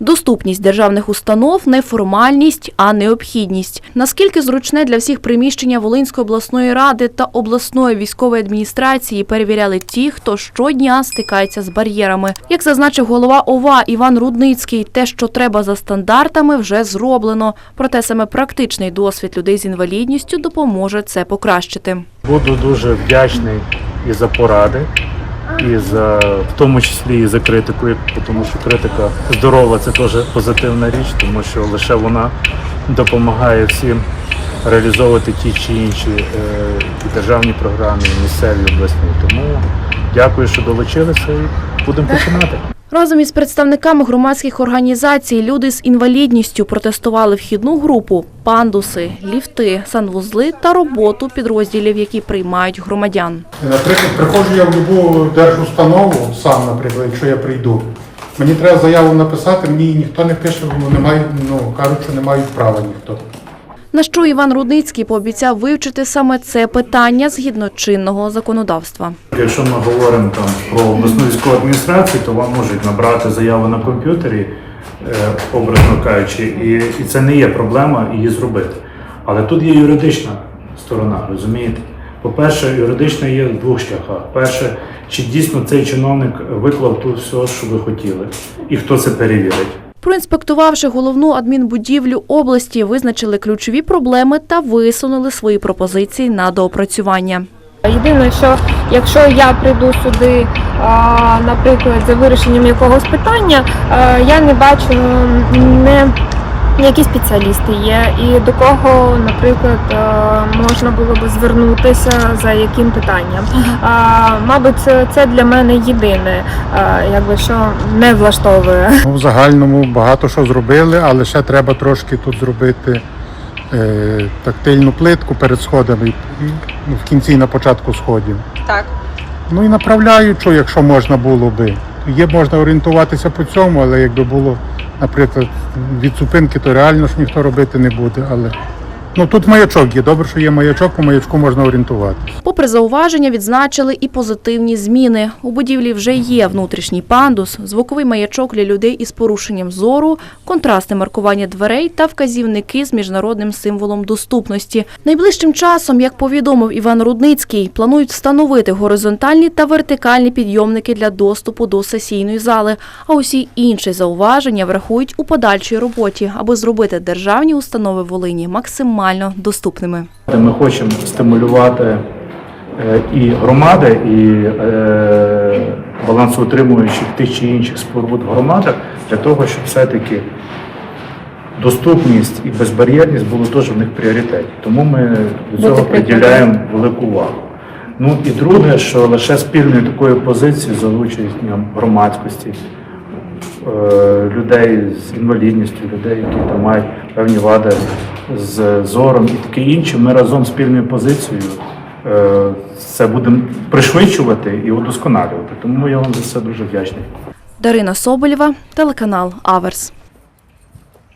Доступність державних установ не формальність, а необхідність. Наскільки зручне для всіх приміщення Волинської обласної ради та обласної військової адміністрації перевіряли ті, хто щодня стикається з бар'єрами. Як зазначив голова ОВА Іван Рудницький, те, що треба за стандартами, вже зроблено. Проте саме практичний досвід людей з інвалідністю допоможе це покращити. Буду дуже вдячний і за поради, і за в тому числі і за критикою, тому що критика здорова це теж позитивна річ, тому що лише вона допомагає всім реалізовувати ті чи інші е, і державні програми, і місцеві обласні. Тому дякую, що долучилися і будемо починати. Разом із представниками громадських організацій люди з інвалідністю протестували вхідну групу, пандуси, ліфти, санвузли та роботу підрозділів, які приймають громадян. Наприклад, приходжу я в будь-яку держустанову сам, наприклад, якщо я прийду. Мені треба заяву написати, мені ніхто не пише, бо немає, ну кажуть, що не мають права ніхто. На що Іван Рудницький пообіцяв вивчити саме це питання згідно чинного законодавства. Якщо ми говоримо там про обласну військову адміністрацію, то вам можуть набрати заяву на комп'ютері, е, образно кажучи, і, це не є проблема її зробити. Але тут є юридична сторона, розумієте? По-перше, юридична є в двох шляхах. Перше, чи дійсно цей чиновник виклав тут все, що ви хотіли, і хто це перевірить. Проінспектувавши головну адмінбудівлю області, визначили ключові проблеми та висунули свої пропозиції на доопрацювання. Єдине, що якщо я прийду сюди, наприклад, за вирішенням якогось питання, я не бачу які спеціалісти є, і до кого, наприклад, можна було би звернутися за яким питанням. А, Мабуть, це, це для мене єдине, якби що не влаштовує. Ну, в загальному багато що зробили, але ще треба трошки тут зробити е, тактильну плитку перед сходами ну, в кінці і на початку сходів. Так. Ну і направляючу, якщо можна було би. Є можна орієнтуватися по цьому, але якби було, наприклад, від зупинки, то реально ж ніхто робити не буде. Але ну тут маячок є. Добре, що є маячок, по маячку можна орієнтуватися. Попри зауваження, відзначили і позитивні зміни. У будівлі вже є внутрішній пандус, звуковий маячок для людей із порушенням зору, контрастне маркування дверей та вказівники з міжнародним символом доступності. Найближчим часом, як повідомив Іван Рудницький, планують встановити горизонтальні та вертикальні підйомники для доступу до сесійної зали, а усі інші зауваження врахують у подальшій роботі, аби зробити державні установи Волині максимально доступними. Ми хочемо стимулювати е, і громади, і е, балансоутримуючих тих чи інших споруд в громадах для того, щоб все-таки доступність і безбар'єрність були теж в них пріоритеті. Тому ми до цього приділяємо велику увагу. Ну і друге, що лише спільною такою позицією залученням громадськості, е, людей з інвалідністю, людей, які там мають певні вади з зором і таке інше, ми разом спільною позицією е, це будемо пришвидшувати і удосконалювати. Тому я вам за це дуже вдячний. Дарина Соболєва, телеканал Аверс.